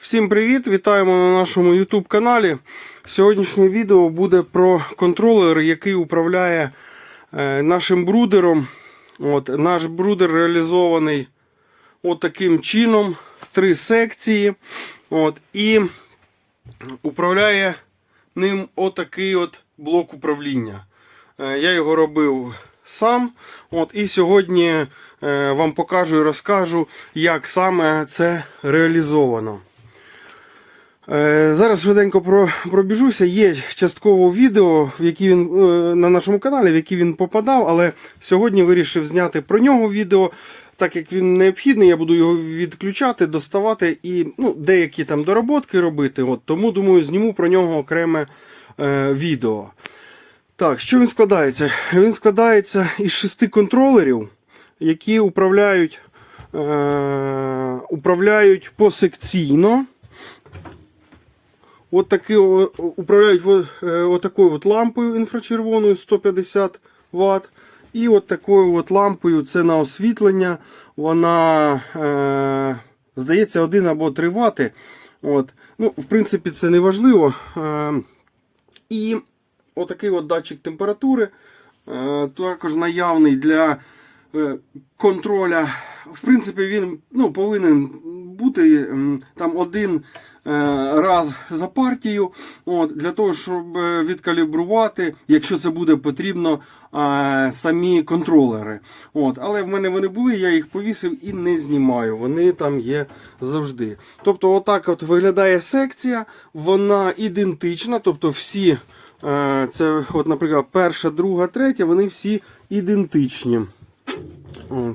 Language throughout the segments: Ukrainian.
Всім привіт! Вітаємо на нашому YouTube каналі. Сьогоднішнє відео буде про контролер, який управляє е, нашим брудером. От, наш брудер реалізований от чином. Три секції. От, і управляє ним отакий от блок управління. Е, Я його робив сам. От, і сьогодні е, вам покажу і розкажу, як саме це реалізовано. Е, Зараз швиденько пробіжуся. Є частково відео, в які він е, на нашому каналі, в які він попадав, але сьогодні вирішив зняти про нього відео. Так як він необхідний, я буду його відключати, доставати і ну, деякі там доработки робити. От, тому думаю, зніму про нього окреме е, відео. Так, що він складається? Він складається із шести контролерів, які управляють, е, управляють посекційно. От таки, о, управляють о- е, отакою от лампою інфрачервоною 150 Вт. І от такою от лампою це на освітлення. Вона, е, здається, 1 або 3 Вт. От. Ну, в принципі, це не важливо. Е, і отакий от датчик температури. е, Також наявний для е, контроля. В принципі, він ну, повинен бути там один раз за партію. От, для того, щоб е, відкалібрувати, якщо це буде потрібно, е, самі контролери. От, але в мене вони були, я їх повісив і не знімаю. Вони там є завжди. Тобто, отак от виглядає секція, вона ідентична, тобто всі. Е, Це, от, наприклад, перша, друга, третя, вони всі ідентичні. О.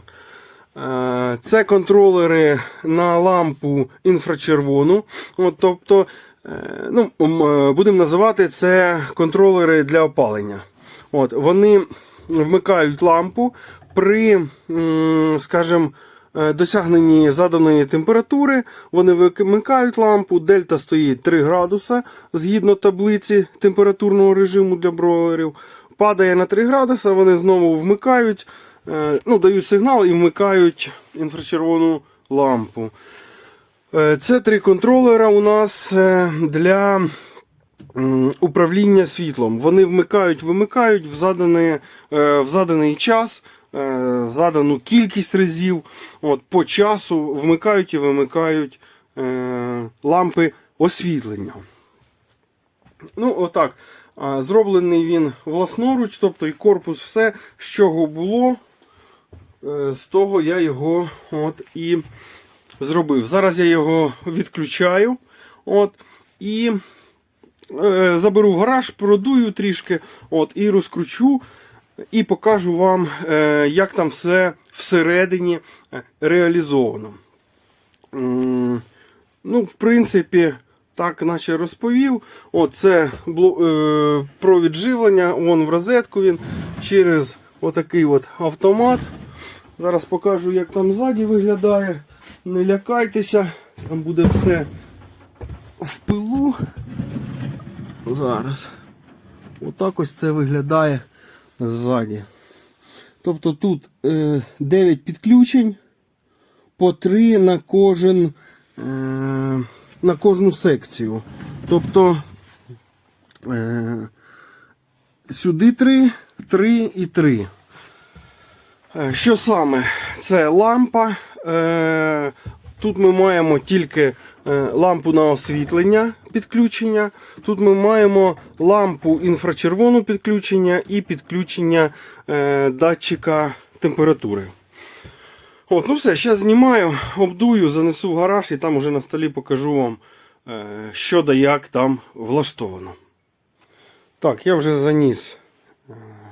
Е, Це контролери на лампу інфрачервону. От, тобто, е, ну, е, будемо називати це контролери для опалення. От, вони вмикають лампу при, скажімо, досягненні заданої температури. Вони вимикають лампу, дельта стоїть 3 градуса згідно таблиці температурного режиму для бройлерів. Падає на 3 градуса, вони знову вмикають, ну, дають сигнал і вмикають інфрачервону лампу. Е, Це три контролера у нас е, для управління світлом. Вони вмикають, вимикають в заданий, е, в заданий час, е, задану кількість разів. От, по часу вмикають і вимикають е, лампи освітлення. Ну, отак. Зроблений він власноруч, тобто і корпус, все, з чого було, е, з того я його от і зробив. Зараз я його відключаю. От, і е, заберу в гараж, продую трішки от, і розкручу. І покажу вам, е, як там все всередині е, реалізовано. Ну, в принципі, так наче розповів. Оце бло- е, провід живлення, вон в розетку він через отакий от автомат. Зараз покажу, як там ззаді виглядає. Не лякайтеся, там буде все в пилу. Зараз. Отак ось це виглядає ззаді. Тобто тут е, 9 підключень по 3 на кожен е, на кожну секцію. Тобто е, сюди 3, 3 і 3. Е, Що саме? Це лампа. Е, Тут ми маємо тільки е, лампу на освітлення підключення. Тут ми маємо лампу інфрачервону підключення і підключення датчика температури. От, ну все, зараз знімаю, обдую, занесу в гараж і там уже на столі покажу вам, що да як там влаштовано. Так, я вже заніс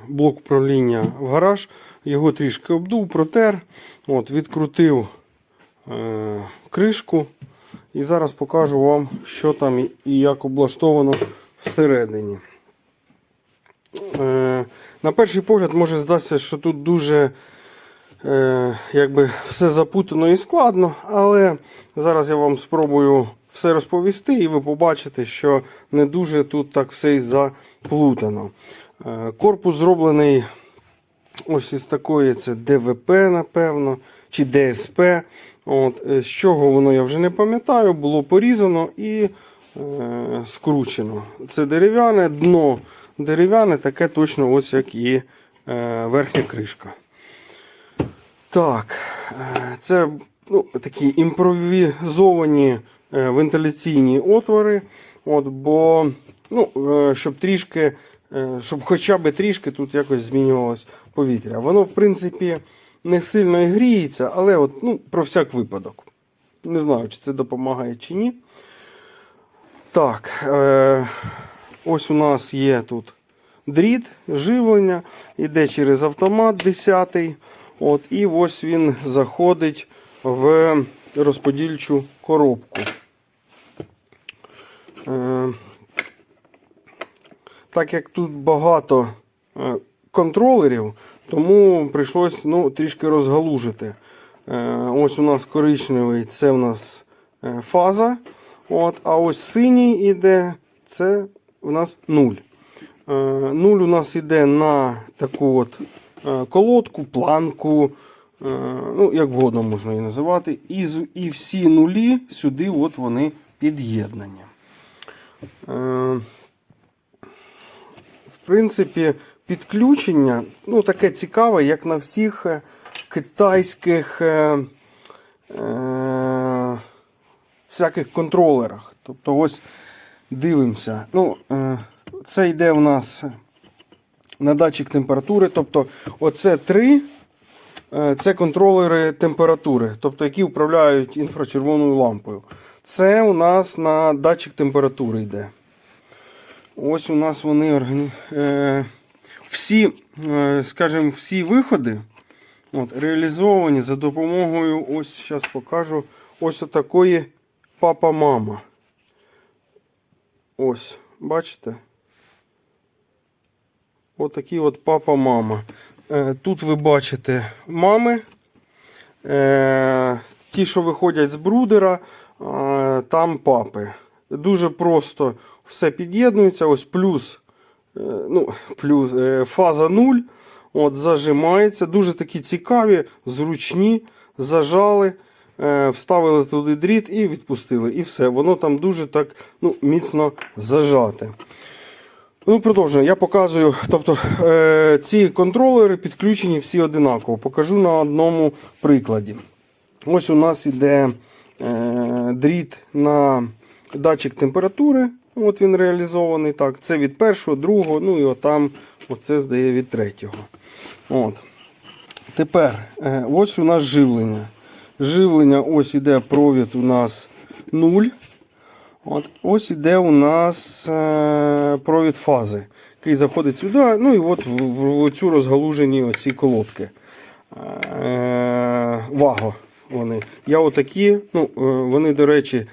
блок управління в гараж, його трішки обдув, протер, от, відкрутив е, кришку. І зараз покажу вам, що там і- як облаштовано всередині. Е, на перший погляд може здатися, що тут дуже е, якби все запутано і складно, але зараз я вам спробую все розповісти, і ви побачите, що не дуже тут так все і заплутано. Е, корпус зроблений ось із такої це ДВП, напевно, чи ДСП. От, е, з чого воно я вже не пам'ятаю, було порізано і е, скручено. Це дерев'яне дно. Дерев'яне таке точно ось як і е, верхня кришка. Так, е, це ну, такі імпровізовані е, вентиляційні отвори. От, бо, ну, щоб трішки, щоб хоча б трішки тут якось змінювалось повітря. Воно, в принципі, не сильно і гріється, але от, ну, про всяк випадок. Не знаю, чи це допомагає чи ні. Так, е, ось у нас є тут дріт, живлення, йде через автомат 10. От, і ось він заходить в розподільчу коробку. Е, так як тут багато е, контролерів, тому прийшлось ну, трішки розгалужити. Е, ось у нас коричневий це у нас е, фаза. От, а ось синій іде, це у нас 0. Е, Нуль у нас йде на таку от колодку, планку, ну, як вгодно можна її називати. І, і всі нулі сюди от вони під'єднані. В принципі, підключення ну, таке цікаве, як на всіх е, китайських е, е, всяких контролерах. Тобто, ось дивимося. Ну, е, це йде в нас на датчик температури. Тобто, оце три. е, Це контролери температури, тобто які управляють інфрачервоною лампою. Це у нас на датчик температури йде. Ось у нас вони органі... е, всі, е, скажімо, всі виходи от, реалізовані за допомогою, ось зараз покажу, ось отакої папа-мама. Ось, бачите? Отакий от папа-мама. Е, Тут ви бачите мами. Е, Ті, що виходять з брудера, е, там папи. Дуже просто все під'єднується. Ось плюс, е, ну, плюс е, фаза 0. От, зажимається. Дуже такі цікаві, зручні. Зажали, е, вставили туди дріт і відпустили. І все. Воно там дуже так ну, міцно зажате. Ну, продовжуємо. Я показую. Тобто ці контролери підключені всі одинаково. Покажу на одному прикладі. Ось у нас іде дріт на датчик температури. От він реалізований. так. Це від першого, другого, ну і отам оце здає від третього. От. Тепер е, ось у нас живлення. Живлення, ось іде провід у нас 0. От, ось іде у нас е, провід фази, який заходить сюди, ну і от в, цю розгалужені оці колодки. Е, ваго вони. Я отакі, ну, вони, до речі,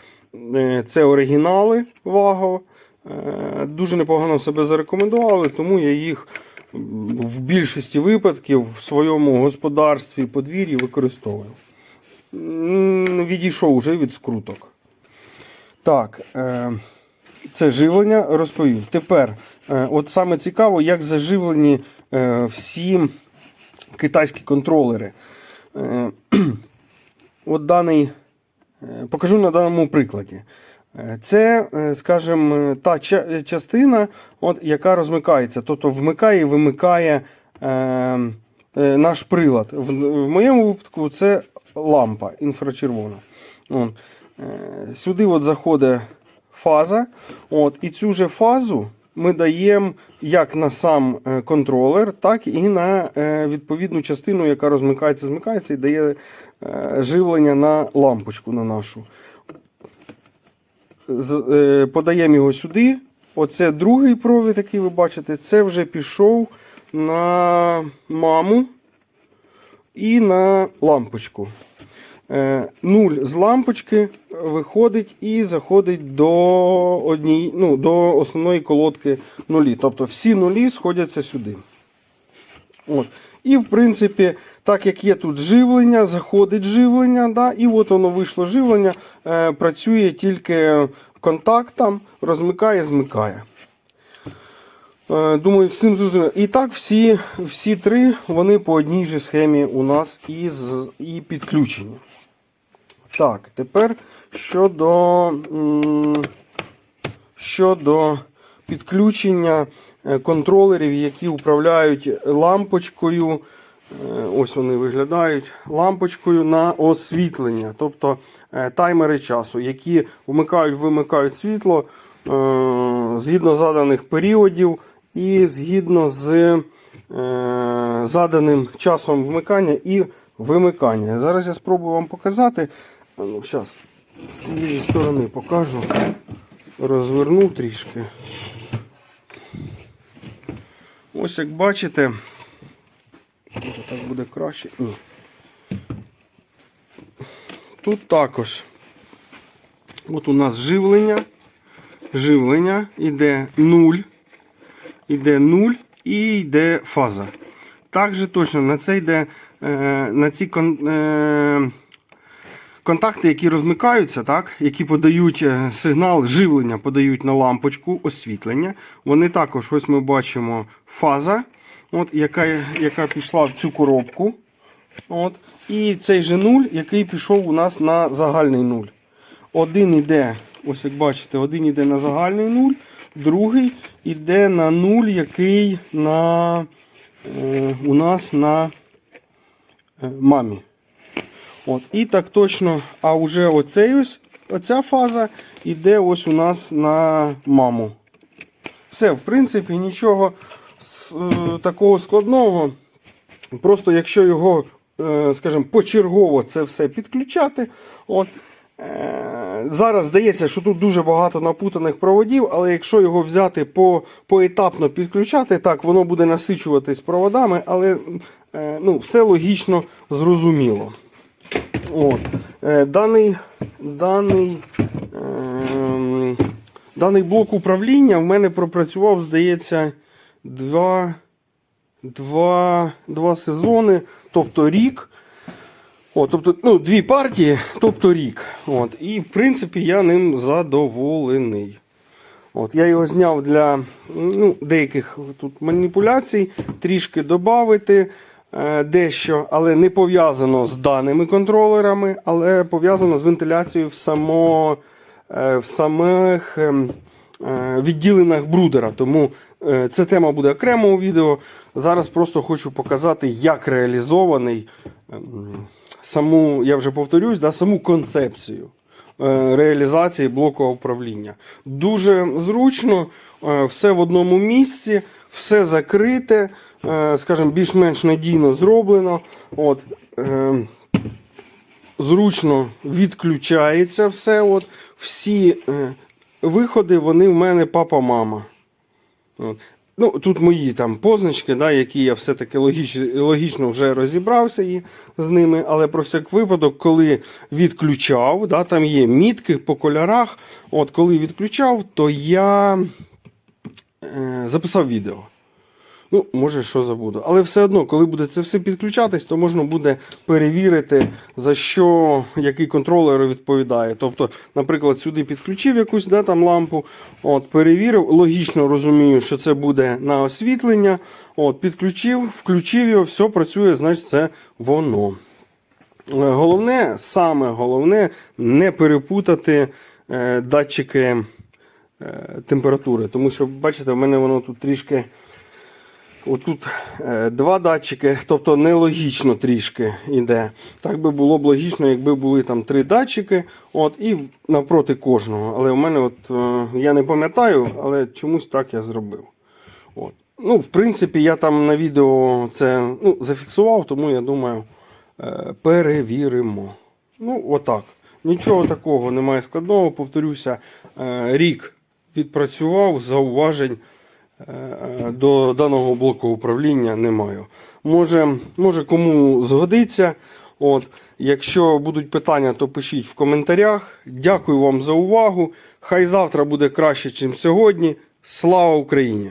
це оригінали Ваго. Е, дуже непогано себе зарекомендували, тому я їх в більшості випадків в своєму господарстві подвір'ї використовую. Відійшов вже від скруток. Так, е, це живлення розповів. Тепер, е, от саме цікаво, як заживлені е, всі китайські контролери. Е, от даний, е, покажу на даному прикладі. Е, Це, е, скажімо, та частина, от, яка розмикається, тобто вмикає і вимикає е, е, наш прилад. В, в моєму випадку це лампа інфрачервона. От. Е, Сюди от заходить фаза. От, і цю же фазу ми даємо як на сам е, контролер, так і на е, відповідну частину, яка розмикається, змикається і дає е, живлення на лампочку на нашу. Подаємо його сюди. Оце другий провід, який ви бачите, це вже пішов на маму і на лампочку. Е, Нуль з лампочки виходить і заходить до однієї, ну, до основної колодки нулі. Тобто всі нулі сходяться сюди. От. І в принципі, так як є тут живлення, заходить живлення, да, і от воно вийшло живлення, е, працює тільки контактом, розмикає, змикає. Е, Думаю, всім зрозуміло. І так, всі, всі три вони по одній же схемі у нас і, і підключені. Так, тепер щодо, щодо підключення е, контролерів, які управляють лампочкою. Е, Ось вони виглядають лампочкою на освітлення, тобто е, таймери часу, які вмикають, вимикають світло згідно заданих періодів і згідно з заданим часом вмикання і вимикання. Зараз я спробую вам показати. Ну, Зараз з цієї сторони покажу. Розверну трішки. Ось як бачите. Може так буде краще. Ні. Тут також. От у нас живлення. Живлення йде 0. Йде 0 і йде фаза. Також точно на це йде е, на ці е, контакти, які розмикаються, так, які подають е, сигнал живлення, подають на лампочку освітлення. Вони також, ось ми бачимо фаза, от, яка, яка пішла в цю коробку. От, і цей же нуль, який пішов у нас на загальний нуль. Один йде, ось як бачите, один йде на загальний нуль, другий йде на нуль, який на, е, у нас на е, мамі. От, і так точно, а вже оцей ось, оця фаза йде ось у нас на маму. Все, в принципі, нічого е, такого складного. Просто якщо його, е, скажімо, почергово це все підключати. От, е, зараз здається, що тут дуже багато напутаних проводів, але якщо його взяти по, поетапно підключати, так, воно буде насичуватись проводами, але ну, все логічно зрозуміло. От. Е, Даний, даний, даний блок управління в мене пропрацював, здається, два, два, два сезони, тобто рік. От, тобто, ну, дві партії, тобто рік. От. І в принципі я ним задоволений. От, я його зняв для ну, деяких тут маніпуляцій, трішки додати е, дещо, але не пов'язано з даними контролерами, але пов'язано з вентиляцією в, само, е, в самих ем, е, відділеннях брудера. Тому е, ця тема буде окремо у відео. Зараз просто хочу показати, як реалізований ем, саму, я вже повторюсь, да, саму концепцію е, реалізації блоку управління. Дуже зручно, е, все в одному місці, все закрите, е, скажімо, більш-менш надійно зроблено. От, е, зручно відключається все. От, всі е, виходи вони в мене папа-мама. Ну, тут мої там позначки, да, які я все-таки логіч, логічно вже розібрався і, з ними. Але про всяк випадок, коли відключав, да, там є мітки по кольорах. От, коли відключав, то я е, записав відео. Ну, може, що забуду. Але все одно, коли буде це все підключатись, то можна буде перевірити, за що який контролер відповідає. Тобто, наприклад, сюди підключив якусь да, там лампу, от, перевірив, логічно розумію, що це буде на освітлення. От, Підключив, включив його, все працює, значить це воно. Е, Головне, саме головне, не перепутати е, датчики е, температури. Тому що, бачите, в мене воно тут трішки. Отут е, два датчики, тобто нелогічно трішки йде. Так би було б логічно, якби були там три датчики, от, і навпроти кожного. Але в мене, от, е, я не пам'ятаю, але чомусь так я зробив. От. Ну, В принципі, я там на відео це ну, зафіксував, тому я думаю, е, перевіримо. Ну, отак. Нічого такого немає складного. Повторюся, рік відпрацював, зауважень до даного блоку управління не маю. Може, може кому згодиться. От, якщо будуть питання, то пишіть в коментарях. Дякую вам за увагу. Хай завтра буде краще, ніж сьогодні. Слава Україні!